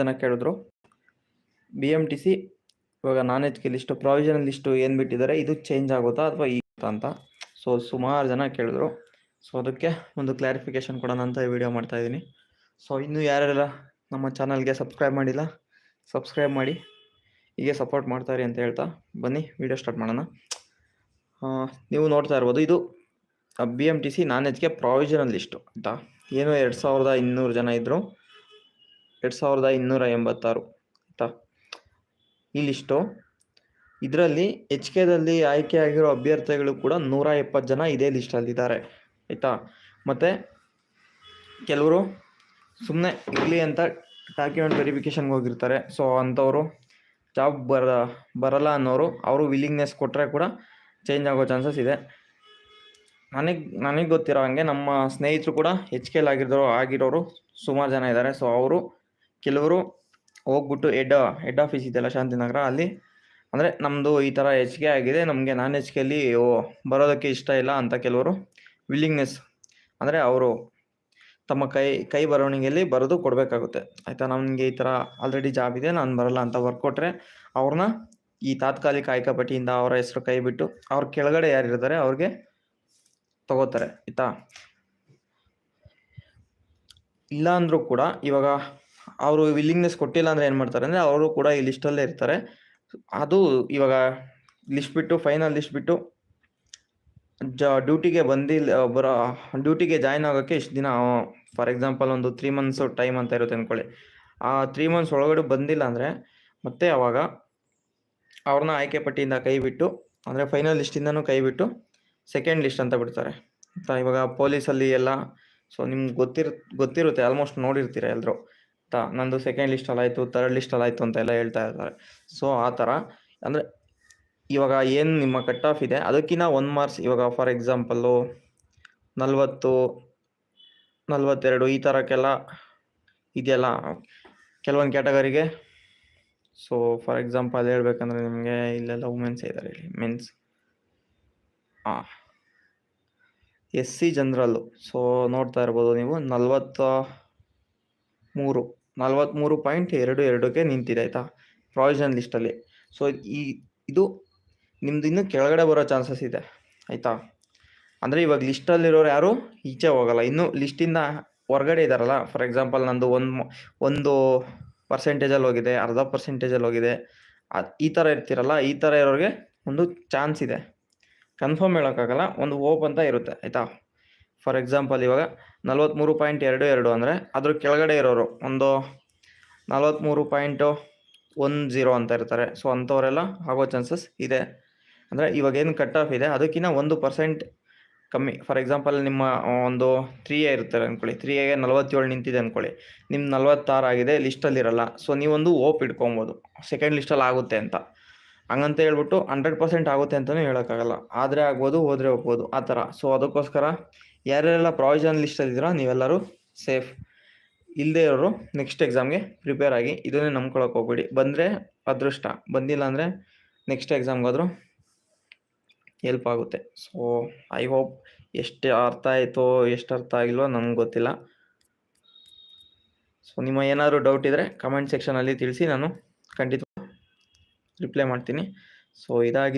ಜನ ಕೇಳಿದ್ರು. B M T C ಇವಾಗ non H K list provisional list ಏನು ಬಿಟ್ಟಿದ್ದಾರೆ, ಇದು ಚೇಂಜ್ ಆಗುತ್ತಾ ಅಥವಾ ಈ ಅಂತ. ಸೊ ಸುಮಾರು ಜನ ಕೇಳಿದ್ರು. ಸೊ ಅದಕ್ಕೆ ಒಂದು ಕ್ಲಾರಿಫಿಕೇಶನ್ ಕೊಡೋಣ ಅಂತ ವಿಡಿಯೋ ಮಾಡ್ತಾ ಇದ್ದೀನಿ. ಸೊ ಇನ್ನೂ ಯಾರೆಲ್ಲ ನಮ್ಮ ಚಾನಲ್ಗೆ ಸಬ್ಸ್ಕ್ರೈಬ್ ಮಾಡಿಲ್ಲ ಸಬ್ಸ್ಕ್ರೈಬ್ ಮಾಡಿ. ಹೀಗೆ ಸಪೋರ್ಟ್ ಮಾಡ್ತಾರೆ ಅಂತ ಹೇಳ್ತಾ ಬನ್ನಿ ವಿಡಿಯೋ ಸ್ಟಾರ್ಟ್ ಮಾಡೋಣ. ನೀವು ನೋಡ್ತಾ ಇರ್ಬೋದು, ಇದು B M T C non ಎಚ್ಗೆ provisional list ಆಯಿತಾ ಏನು ಎರಡು ಸಾವಿರದ ಇನ್ನೂರು ಜನ ಇದ್ದರು ಎರಡು ಸಾವಿರದ ಇನ್ನೂರ ಎಂಬತ್ತಾರು, ಆಯಿತಾ? ಈ ಲಿಸ್ಟು ಇದರಲ್ಲಿ ಎಚ್ ಕೆದಲ್ಲಿ ಆಯ್ಕೆ ಆಗಿರೋ ಅಭ್ಯರ್ಥಿಗಳು ಕೂಡ ನೂರ ಎಪ್ಪತ್ತು ಜನ ಇದೇ ಲಿಸ್ಟಲ್ಲಿದ್ದಾರೆ ಆಯಿತಾ? ಮತ್ತು ಕೆಲವರು ಸುಮ್ಮನೆ ಇರಲಿ ಅಂತ ಡಾಕ್ಯುಮೆಂಟ್ ವೆರಿಫಿಕೇಷನ್ಗೆ ಹೋಗಿರ್ತಾರೆ. ಸೊ ಅಂಥವರು ಜಾಬ್ ಬರ, ಬರಲ್ಲ ಅನ್ನೋರು, ಅವರು ವಿಲ್ಲಿಂಗ್ನೆಸ್ ಕೊಟ್ಟರೆ ಕೂಡ ಚೇಂಜ್ ಆಗೋ ಚಾನ್ಸಸ್ ಇದೆ. ನನಗೆ ನನಗೆ ಗೊತ್ತಿರೋ ಹಾಗೆ ನಮ್ಮ ಸ್ನೇಹಿತರು ಕೂಡ ಎಚ್ ಕೆ ಆಗಿರೋ, ಆಗಿರೋರು ಸುಮಾರು ಜನ ಇದ್ದಾರೆ. ಸೊ ಅವರು ಕೆಲವರು ಹೋಗ್ಬಿಟ್ಟು ಹೆಡ್ ಹೆಡ್ ಆಫೀಸ್ ಇದೆಯಲ್ಲ ಶಾಂತಿನಗರ, ಅಲ್ಲಿ ಅಂದರೆ ನಮ್ಮದು ಈ ಥರ ಎಚ್ ಕೆ ಆಗಿದೆ, ನಮಗೆ ನಾನ್ ಎಚ್ ಕೆಲಿ ಬರೋದಕ್ಕೆ ಇಷ್ಟ ಇಲ್ಲ ಅಂತ ಕೆಲವರು ವಿಲ್ಲಿಂಗ್ನೆಸ್ ಅಂದರೆ ಅವರು ತಮ್ಮ ಕೈ ಕೈ ಬರವಣಿಗೆಯಲ್ಲಿ ಬರೆದು ಕೊಡಬೇಕಾಗುತ್ತೆ. ಆಯಿತಾ? ನಮಗೆ ಈ ಥರ ಆಲ್ರೆಡಿ ಜಾಬ್ ಇದೆ, ನಾನು ಬರಲ್ಲ ಅಂತ ವರ್ಕ್ ಕೊಟ್ಟರೆ ಅವ್ರನ್ನ ಈ ತಾತ್ಕಾಲಿಕ ಆಯ್ಕಾಪಟ್ಟಿಯಿಂದ ಅವರ ಹೆಸರು ಕೈ ಬಿಟ್ಟು ಅವ್ರ ಕೆಳಗಡೆ ಯಾರಿರ್ತಾರೆ ಅವ್ರಿಗೆ ತಗೋತಾರೆ, ಆಯಿತಾ? ಇಲ್ಲ ಅಂದರೂ ಕೂಡ ಇವಾಗ ಅವರು ವಿಲ್ಲಿಂಗ್ನೆಸ್ ಕೊಟ್ಟಿಲ್ಲ ಅಂದರೆ ಏನು ಮಾಡ್ತಾರೆ ಅಂದರೆ ಅವರು ಕೂಡ ಈ ಲಿಸ್ಟಲ್ಲೇ ಇರ್ತಾರೆ. ಅದು ಇವಾಗ ಲಿಸ್ಟ್ ಬಿಟ್ಟು ಫೈನಲ್ ಲಿಸ್ಟ್ ಬಿಟ್ಟು ಜ ಡ್ಯೂಟಿಗೆ ಬಂದಿಲ್ಲ ಬರೋ ಡ್ಯೂಟಿಗೆ ಜಾಯ್ನ್ ಆಗೋಕ್ಕೆ ಇಷ್ಟು ದಿನ ಫಾರ್ ಎಕ್ಸಾಂಪಲ್ ಒಂದು ತ್ರೀ ಮಂತ್ಸು ಟೈಮ್ ಅಂತ ಇರುತ್ತೆ ಅಂದ್ಕೊಳ್ಳಿ ಆ ತ್ರೀ ಮಂತ್ಸ್ ಒಳಗಡೆ ಬಂದಿಲ್ಲ ಅಂದರೆ ಮತ್ತೆ ಅವಾಗ ಅವ್ರನ್ನ ಆಯ್ಕೆ ಪಟ್ಟಿಯಿಂದ ಕೈ ಬಿಟ್ಟು, ಅಂದರೆ ಫೈನಲ್ ಲಿಸ್ಟಿಂದನೂ ಕೈ ಬಿಟ್ಟು ಸೆಕೆಂಡ್ ಲಿಸ್ಟ್ ಅಂತ ಬಿಡ್ತಾರೆ. ಇವಾಗ ಪೊಲೀಸಲ್ಲಿ ಎಲ್ಲ ಸೊ ನಿಮ್ಗೆ ಗೊತ್ತಿರ್, ಗೊತ್ತಿರುತ್ತೆ ಆಲ್ಮೋಸ್ಟ್ ನೋಡಿರ್ತೀರ ಎಲ್ಲರೂ ಆಯ್ತಾ ನಂದು ಸೆಕೆಂಡ್ ಲಿಸ್ಟಲ್ಲಾಯಿತು ಥರ್ಡ್ ತರ್ಡ್ ಅಲ್ಲ ಆಯ್ತು ಅಂತ ಎಲ್ಲ ಹೇಳ್ತಾ ಇರ್ತಾರೆ. ಸೊ ಆ ಥರ. ಅಂದರೆ, ಇವಾಗ ಏನು ನಿಮ್ಮ ಕಟ್ ಆಫ್ ಇದೆ? ಅದಕ್ಕಿಂತ ಒನ್ ಮಾರ್ಕ್ಸ್ ಇವಾಗ ಫಾರ್ ಎಕ್ಸಾಂಪಲ್ಲು ನಲವತ್ತು, ನಲವತ್ತೆರಡು ಈ ಥರಕ್ಕೆಲ್ಲ ಇದೆಯಲ್ಲ? ಕೆಲವೊಂದು ಕ್ಯಾಟಗರಿಗೆ ಸೊ ಫಾರ್ ಎಕ್ಸಾಂಪಲ್ ಹೇಳ್ಬೇಕಂದ್ರೆ ನಿಮಗೆ ಇಲ್ಲೆಲ್ಲ ವುಮೆನ್ಸ್ ಇದ್ದಾರೆ ಇಲ್ಲಿ ಮೆನ್ಸ್ ಹಾಂ ಎಸ್ ಸಿ ಜನರಲ್ಲು ಸೊ ನೋಡ್ತಾ ಇರ್ಬೋದು ನೀವು. ನಲ್ವತ್ತ ಮೂರು. ನಲ್ವತ್ತ್ಮೂರು ಪಾಯಿಂಟ್ ಎರಡು ಎರಡಕ್ಕೆ ನಿಂತಿದೆ, ಆಯಿತಾ? ಪ್ರಾವಿಷನ್ ಲಿಸ್ಟಲ್ಲಿ ಸೊ ಈ, ಇದು ನಿಮ್ದು ಇನ್ನೂ ಕೆಳಗಡೆ ಬರೋ ಚಾನ್ಸಸ್ ಇದೆ, ಆಯಿತಾ? ಅಂದರೆ ಇವಾಗ ಲಿಸ್ಟಲ್ಲಿರೋರು ಯಾರು? ಈಚೆ ಹೋಗಲ್ಲ. ಇನ್ನು ಲಿಸ್ಟಿಂದ ಹೊರಗಡೆ ಇದ್ದಾರಲ್ಲ ಫಾರ್ ಎಕ್ಸಾಂಪಲ್ ನಂದು ಒಂದು ಒಂದು ಪರ್ಸೆಂಟೇಜಲ್ಲಿ ಹೋಗಿದೆ, ಅರ್ಧ ಪರ್ಸೆಂಟೇಜಲ್ಲಿ ಹೋಗಿದೆ. ಈ ಥರ ಇರ್ತಿರಲ್ಲ, ಈ ಥರ ಇರೋರಿಗೆ ಒಂದು ಚಾನ್ಸ್ ಇದೆ. ಕನ್ಫರ್ಮ್ ಹೇಳೋಕ್ಕಾಗಲ್ಲ, ಒಂದು ಹೋಪ್ ಅಂತ ಇರುತ್ತೆ, ಆಯಿತಾ? ಫಾರ್ ಎಕ್ಸಾಂಪಲ್ ಇವಾಗ ನಲ್ವತ್ತ್ಮೂರು ಪಾಯಿಂಟ್ ಎರಡು ಎರಡು ಅಂದರೆ ಅದ್ರ ಕೆಳಗಡೆ ಇರೋರು ಒಂದು ನಲ್ವತ್ತ್ಮೂರು ಪಾಯಿಂಟು ಒನ್ ಜೀರೋ ಅಂತ ಇರ್ತಾರೆ. ಸೊ ಅಂಥವರೆಲ್ಲ ಆಗೋ ಚಾನ್ಸಸ್ ಇದೆ. ಅಂದರೆ ಇವಾಗ ಏನು ಕಟ್ ಆಫ್ ಇದೆ? ಅದಕ್ಕಿಂತ ಒಂದು ಪರ್ಸೆಂಟ್ ಕಮ್ಮಿ. ಫಾರ್ ಎಕ್ಸಾಂಪಲ್ ನಿಮ್ಮ ಒಂದು ತ್ರೀ ಎ ಇರ್ತಾರೆ ಅಂದ್ಕೊಳ್ಳಿ ತ್ರೀ ಎಗೆ ನಲ್ವತ್ತೇಳು ನಿಂತಿದೆ ಅಂದ್ಕೊಳ್ಳಿ ನಿಮ್ಮ ನಲ್ವತ್ತಾರು ಆಗಿದೆ ಲಿಸ್ಟಲ್ಲಿ ಇರಲ್ಲ ಸೊ ನೀವೊಂದು ಓಪ್ ಇಟ್ಕೊಬೋದು. ಸೆಕೆಂಡ್ ಲಿಸ್ಟಲ್ಲಿ ಆಗುತ್ತೆ ಅಂತ. ಹಂಗಂತ ಹೇಳ್ಬಿಟ್ಟು ಹಂಡ್ರೆಡ್ ಪರ್ಸೆಂಟ್ ಆಗುತ್ತೆ ಅಂತಲೂ ಹೇಳೋಕ್ಕಾಗಲ್ಲ. ಆದರೆ ಆಗ್ಬೋದು, ಹೋದರೆ ಹೋಗ್ಬೋದು. ಆ ಥರ. ಸೊ ಅದಕ್ಕೋಸ್ಕರ ಯಾರ್ಯಾರೆಲ್ಲ ಪ್ರಾವಿಷನ್ ಲಿಸ್ಟಲ್ಲಿದ್ದೀರೋ ನೀವೆಲ್ಲರೂ ಸೇಫ್ ಇಲ್ಲದೆ ಇರೋರು ನೆಕ್ಸ್ಟ್ ಎಕ್ಸಾಮ್ಗೆ ಪ್ರಿಪೇರ್ ಆಗಿ ಇದನ್ನೇ ನಂಬ್ಕೊಳಕ್ಕೆ ಹೋಗ್ಬೇಡಿ. ಬಂದರೆ ಅದೃಷ್ಟ. ಬಂದಿಲ್ಲ ಅಂದರೆ ನೆಕ್ಸ್ಟ್ ಎಕ್ಸಾಮ್ಗಾದರೂ ಹೆಲ್ಪ್ ಆಗುತ್ತೆ. ಸೊ ಐ ಹೋಪ್ ಎಷ್ಟು ಅರ್ಥ ಆಯಿತೋ, ಎಷ್ಟು ಅರ್ಥ ಆಗಿಲ್ವೋ ನಮ್ಗೆ ಗೊತ್ತಿಲ್ಲ. ಸೊ ನಿಮ್ಮ ಏನಾದರೂ ಡೌಟ್ ಇದ್ದರೆ ಕಮೆಂಟ್ ಸೆಕ್ಷನಲ್ಲಿ ತಿಳಿಸಿ, ನಾನು ಖಂಡಿತ ರಿಪ್ಲೈ ಮಾಡ್ತೀನಿ. ಸೊ ಇದಾಗಿ